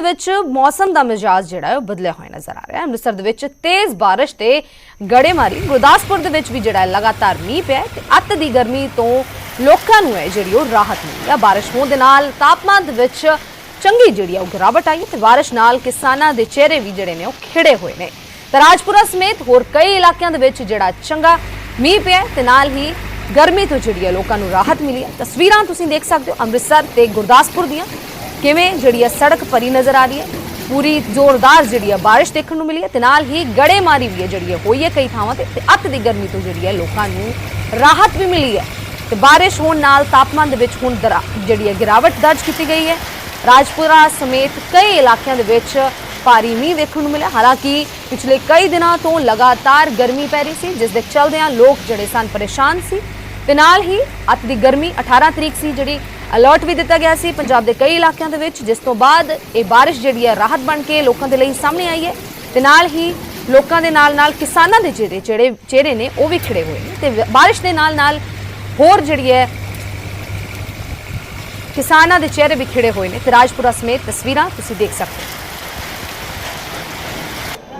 ਵਿੱਚ ਮੌਸਮ ਦਾ ਮਿਜਾਜ਼ ਜਿਹੜਾ ਹੈ ਉਹ ਬਦਲਿਆ ਹੋਇਆ ਨਜ਼ਰ ਆ ਰਿਹਾ ਹੈ। ਅੰਮ੍ਰਿਤਸਰ ਦੇ ਵਿੱਚ ਤੇਜ਼ ਬਾਰਿਸ਼ ਤੇ ਗੜੇਮਾਰੀ। ਗੁਰਦਾਸਪੁਰ ਦੇ ਵਿੱਚ ਵੀ ਜਿਹੜਾ ਲਗਾਤਾਰ ਮੀਂਹ ਪਿਆ ਤੇ ਅੱਤ ਦੀ ਗਰਮੀ ਤੋਂ ਲੋਕਾਂ ਨੂੰ ਹੈ ਜਿਹੜੀ ਉਹ ਰਾਹਤ ਮਿਲੀ ਹੈ ਬਾਰਿਸ਼ ਹੋਣ ਦੇ ਨਾਲ ਤਾਪਮਾਨ ਦੇ ਵਿੱਚ ਚੰਗੀ ਜਿਹੜੀ ਹੈ ਉਹ ਗਿਰਾਵਟ ਆਈ ਹੈ ਤੇ ਬਾਰਿਸ਼ ਨਾਲ ਕਿਸਾਨਾਂ ਦੇ ਚਿਹਰੇ ਵੀ ਜਿਹੜੇ ਨੇ ਉਹ ਖਿੜੇ ਹੋਏ ਨੇ। ਤੇ ਰਾਜਪੁਰਾ ਸਮੇਤ ਹੋਰ ਕਈ ਇਲਾਕਿਆਂ ਦੇ ਵਿੱਚ ਜਿਹੜਾ ਚੰਗਾ ਮੀਂਹ ਪਿਆ ਤੇ ਨਾਲ ਹੀ ਗਰਮੀ ਤੋਂ ਜਿਹੜੀ ਹੈ ਲੋਕਾਂ ਨੂੰ ਰਾਹਤ ਮਿਲੀ ਹੈ ਤਸਵੀਰਾਂ ਤੁਸੀਂ ਦੇਖ ਸਕਦੇ ਹੋ ਅੰਮ੍ਰਿਤਸਰ ਤੇ ਗੁਰਦਾਸਪੁਰ ਦੀਆਂ। ਕਿਵੇਂ ਜਿਹੜੀ ਆ ਸੜਕ ਭਰੀ ਨਜ਼ਰ ਆ ਰਹੀ ਹੈ? ਪੂਰੀ ਜ਼ੋਰਦਾਰ ਜਿਹੜੀ ਆ ਬਾਰਿਸ਼ ਦੇਖਣ ਨੂੰ ਮਿਲੀ ਹੈ ਤੇ ਨਾਲ ਹੀ ਗੜੇਮਾਰੀ ਵੀ ਹੈ ਜਿਹੜੀ ਹੈ ਹੋਈ ਹੈ ਕਈ ਥਾਵਾਂ ਤੇ ਤੇ ਅੱਤ ਦੀ ਗਰਮੀ ਤੋਂ ਜਿਹੜੀ ਹੈ ਲੋਕਾਂ ਨੂੰ ਰਾਹਤ ਵੀ ਮਿਲੀ ਹੈ। ਤੇ ਬਾਰਿਸ਼ ਹੋਣ ਨਾਲ ਤਾਪਮਾਨ ਦੇ ਵਿੱਚ ਹੁਣ ਦਰਾ- ਜਿਹੜੀ ਹੈ ਗਿਰਾਵਟ ਦਰਜ ਕੀਤੀ ਗਈ ਹੈ। ਰਾਜਪੁਰਾ ਸਮੇਤ ਕਈ ਇਲਾਕਿਆਂ ਦੇ ਵਿੱਚ ਭਾਰੀ ਮੀਂਹ ਵੇਖਣ ਨੂੰ ਮਿਲਿਆ। ਹਾਲਾਂਕਿ ਪਿਛਲੇ ਕਈ ਦਿਨਾਂ ਤੋਂ ਲਗਾਤਾਰ ਗਰਮੀ ਪੈ ਰਹੀ ਸੀ, ਜਿਸ ਦੇ ਚਲਦਿਆਂ ਲੋਕ ਜਿਹੜੇ ਸਨ ਪਰੇਸ਼ਾਨ ਸੀ। ਤੇ ਨਾਲ ਹੀ ਅੱਤ ਦੀ ਗਰਮੀ 18 ਤਰੀਕ ਸੀ, ਜਿਹੜੀ ਅਲਰਟ ਵੀ ਦਿੱਤਾ ਗਿਆ ਸੀ ਪੰਜਾਬ ਦੇ ਕਈ ਇਲਾਕਿਆਂ ਦੇ ਵਿੱਚ, ਜਿਸ ਤੋਂ ਬਾਅਦ ਇਹ ਬਾਰਿਸ਼ ਜਿਹੜੀ ਹੈ ਰਾਹਤ ਬਣ ਕੇ ਲੋਕਾਂ ਦੇ ਲਈ ਸਾਹਮਣੇ ਆਈ ਹੈ ਤੇ ਨਾਲ ਹੀ ਲੋਕਾਂ ਦੇ ਨਾਲ ਨਾਲ ਕਿਸਾਨਾਂ ਦੇ ਜਿਹੜੇ ਚਿਹਰੇ ਚਿਹਰੇ ਨੇ ਉਹ ਵੀ ਖਿੜੇ ਹੋਏ ਨੇ ਤੇ ਬਾਰਿਸ਼ ਦੇ ਨਾਲ ਨਾਲ ਹੋਰ ਜਿਹੜੀ ਹੈ ਕਿਸਾਨਾਂ ਦੇ ਚਿਹਰੇ ਵੀ ਖਿੜੇ ਹੋਏ ਨੇ ਤੇ ਰਾਜਪੁਰਾ ਸਮੇਤ ਤਸਵੀਰਾਂ ਤੁਸੀਂ ਦੇਖ ਸਕਦੇ ਹੋ।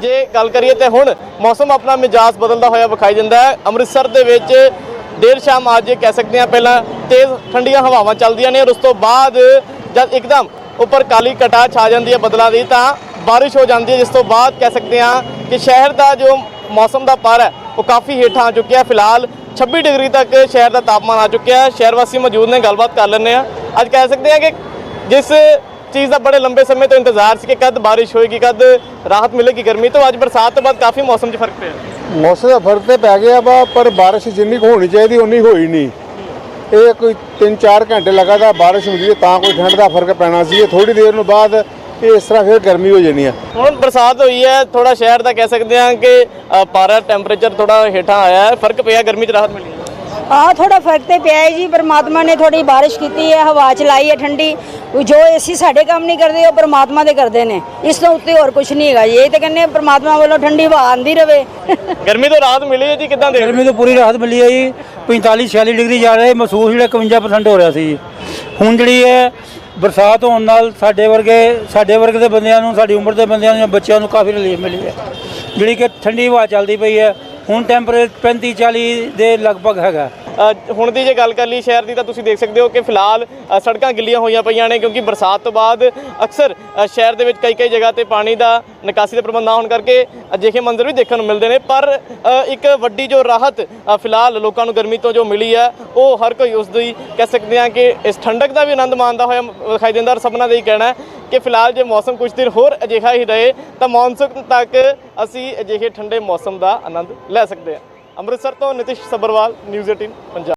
ਜੇ ਗੱਲ ਕਰੀਏ ਤੇ ਹੁਣ ਮੌਸਮ ਆਪਣਾ ਮਿਜਾਜ਼ ਬਦਲਦਾ ਹੋਇਆ ਵਿਖਾਈ ਦਿੰਦਾ ਹੈ। ਅੰਮ੍ਰਿਤਸਰ ਦੇ ਵਿੱਚ ਦੇਰ ਸ਼ਾਮ ਅੱਜ ਕਹਿ ਸਕਦੇ ਹਾਂ ਪਹਿਲਾਂ ਤੇਜ਼ ਠੰਡੀਆਂ ਹਵਾਵਾਂ ਚੱਲਦੀਆਂ ਨੇ ਔਰ ਉਸ ਤੋਂ ਬਾਅਦ ਜਦ ਇੱਕਦਮ ਉੱਪਰ ਕਾਲੀ ਕਟਾ ਛਾ ਜਾਂਦੀ ਹੈ ਬਦਲਾਂ ਦੀ, ਤਾਂ ਬਾਰਿਸ਼ ਹੋ ਜਾਂਦੀ ਹੈ, ਜਿਸ ਤੋਂ ਬਾਅਦ ਕਹਿ ਸਕਦੇ ਹਾਂ ਕਿ ਸ਼ਹਿਰ ਦਾ ਜੋ ਮੌਸਮ ਦਾ ਪਾਰਾ ਹੈ, ਉਹ ਕਾਫੀ ਹੇਠਾਂ ਆ ਚੁੱਕਿਆ ਫਿਲਹਾਲ 26 ਡਿਗਰੀ ਤੱਕ ਸ਼ਹਿਰ ਦਾ ਤਾਪਮਾਨ ਆ ਚੁੱਕਿਆ ਹੈ। ਸ਼ਹਿਰ ਵਾਸੀ ਮੌਜੂਦ ਨੇ, ਗੱਲਬਾਤ ਕਰ ਲੈਂਦੇ ਆ ਅੱਜ ਕਹਿ ਸਕਦੇ ਹਾਂ ਕਿ ਜਿਸ ਚੀਜ਼ ਦਾ ਬੜੇ ਲੰਬੇ ਸਮੇਂ ਤੋਂ ਇੰਤਜ਼ਾਰ ਸੀ ਕਿ ਕਦ ਬਾਰਿਸ਼ ਹੋਏਗੀ ਕਦ ਰਾਹਤ ਮਿਲੇਗੀ ਗਰਮੀ ਤੋਂ। ਅੱਜ ਬਰਸਾਤ ਤੋਂ ਬਾਅਦ ਕਾਫੀ ਮੌਸਮ 'ਚ ਫ਼ਰਕ ਪਿਆ। ਮੌਸਮ ਦਾ ਫ਼ਰਕ ਤੇ ਪੈ ਗਿਆ ਵਾ ਪਰ ਬਾਰਿਸ਼ ਜਿੰਨੀ ਕੁ ਹੋਣੀ ਚਾਹੀਦੀ ਉਨੀ ਹੋਈ ਨਹੀਂ। ਇਹ ਕੋਈ 3-4 ਘੰਟੇ ਲਗਾਤਾਰ ਬਾਰਿਸ਼ ਹੁੰਦੀ ਹੈ ਤਾਂ ਕੋਈ ਠੰਡ ਦਾ ਫ਼ਰਕ ਪੈਣਾ ਸੀ। ਇਹ ਥੋੜੀ ਦੇਰ ਨੂੰ ਬਾਅਦ ਇਹ ਇਸ ਤਰ੍ਹਾਂ ਫਿਰ ਗਰਮੀ ਹੋ ਜਾਣੀ ਆ। ਹੁਣ ਬਰਸਾਤ ਹੋਈ ਹੈ ਥੋੜਾ ਸ਼ਹਿਰ ਦਾ ਕਹਿ ਸਕਦੇ ਹਾਂ ਕਿ ਪਾਰਾ ਟੈਂਪਰੇਚਰ ਥੋੜਾ ਹੇਠਾਂ ਆਇਆ ਹੈ ਫ਼ਰਕ ਪਿਆ ਗਰਮੀ 'ਚ ਰਾਹਤ ਮਿਲੀ ਆ ਥੋੜਾ ਫ਼ਰਕ ਤੇ ਪਿਆ ਹੈ ਜੀ ਪਰਮਾਤਮਾ ਨੇ ਥੋੜੀ ਬਾਰਿਸ਼ ਕੀਤੀ ਹੈ ਹਵਾ ਚਲਾਈ ਹੈ ਠੰਡੀ। ਜੋ ਏਸੀ ਸਾਡੇ ਕੰਮ ਨਹੀਂ ਕਰਦੇ ਉਹ ਪਰਮਾਤਮਾ ਦੇ ਕਰਦੇ ਨੇ। ਇਸ ਤੋਂ ਉੱਤੇ ਹੋਰ ਕੁਝ ਨਹੀਂ ਹੈਗਾ ਜੀ। ਇਹ ਤਾਂ ਕਹਿੰਦੇ ਪਰਮਾਤਮਾ ਵੱਲੋਂ ਠੰਡੀ ਹਵਾ ਆਂਦੀ ਰਵੇ। ਗਰਮੀ ਤੋਂ ਰਾਹਤ ਮਿਲੀ ਹੈ ਜੀ ਕਿਦਾਂ ਦੇ ਗਰਮੀ ਤੋਂ ਪੂਰੀ ਰਾਹਤ ਮਿਲੀ ਹੈ ਜੀ। 45 46 ਡਿਗਰੀ ਜਾ ਰਿਹਾ ਮਹਿਸੂਸ ਜਿਹੜਾ 51% ਹੋ ਰਿਹਾ ਸੀ ਜੀ। ਹੁਣ ਜਿਹੜੀ ਹੈ ਬਰਸਾਤ ਹੋਣ ਨਾਲ ਸਾਡੇ ਵਰਗੇ ਸਾਡੇ ਵਰਗੇ ਦੇ ਬੰਦਿਆਂ ਨੂੰ ਸਾਡੀ ਉਮਰ ਦੇ ਬੰਦਿਆਂ ਨੂੰ ਜਾਂ ਬੱਚਿਆਂ ਨੂੰ ਕਾਫੀ ਰਿਲੀਫ ਮਿਲੀ ਹੈ। ਜਿਹੜੀ ਕਿ ਠੰਡੀ ਹਵਾ ਚੱਲਦੀ ਪਈ ਹੈ ਹੁਣ ਟੈਂਪਰੇਚਰ 35 40 ਦੇ ਲਗਭਗ ਹੈਗਾ। ਹੁਣ ਦੀ ਜੇ ਗੱਲ ਕਰ ਲਈ ਸ਼ਹਿਰ ਦੀ ਤਾਂ ਤੁਸੀਂ ਦੇਖ ਸਕਦੇ ਹੋ ਕਿ ਫਿਲਹਾਲ ਸੜਕਾਂ ਗਿੱਲੀਆਂ ਹੋਈਆਂ ਪਈਆਂ ਨੇ ਕਿਉਂਕਿ ਬਰਸਾਤ ਤੋਂ ਬਾਅਦ ਅਕਸਰ ਸ਼ਹਿਰ ਦੇ ਵਿੱਚ ਕਈ ਕਈ ਜਗ੍ਹਾ ਤੇ ਪਾਣੀ ਦਾ ਨਿਕਾਸੀ ਦਾ ਪ੍ਰਬੰਧ ਨਾ ਹੋਣ ਕਰਕੇ ਅਜਿਹੇ ਮੰਜ਼ਰ ਵੀ ਦੇਖਣ ਨੂੰ ਮਿਲਦੇ ਨੇ। ਪਰ ਇੱਕ ਵੱਡੀ ਜੋ ਰਾਹਤ ਫਿਲਹਾਲ ਲੋਕਾਂ ਨੂੰ ਗਰਮੀ ਤੋਂ ਜੋ ਮਿਲੀ ਹੈ, ਉਹ ਹਰ ਕੋਈ ਉਸ ਦੀ ਕਹਿ ਸਕਦੇ ਹਾਂ ਕਿ ਇਸ ਠੰਡਕ ਦਾ ਵੀ ਆਨੰਦ ਮਾਣਦਾ ਹੋਇਆ ਵਿਖਾਈ ਦਿੰਦਾ ਔਰ ਸਭਨਾਂ ਦਾ ਹੀ ਕਹਿਣਾ ਹੈ ਕਿ ਫਿਲਹਾਲ ਜੇ ਮੌਸਮ ਕੁਝ ਦਿਨ ਹੋਰ ਅਜਿਹਾ ਹੀ ਰਹੇ, ਤਾਂ ਮੌਨਸੂਨ ਤੱਕ ਅਸੀਂ ਅਜਿਹੇ ਠੰਡੇ ਮੌਸਮ ਦਾ ਆਨੰਦ ਲੈ ਸਕਦੇ ਹਾਂ। ਅੰਮ੍ਰਿਤਸਰ ਤੋਂ ਨਿਤਿਸ਼ ਸਬਰਵਾਲ ਨਿਊਜ਼ 18 ਪੰਜਾਬ।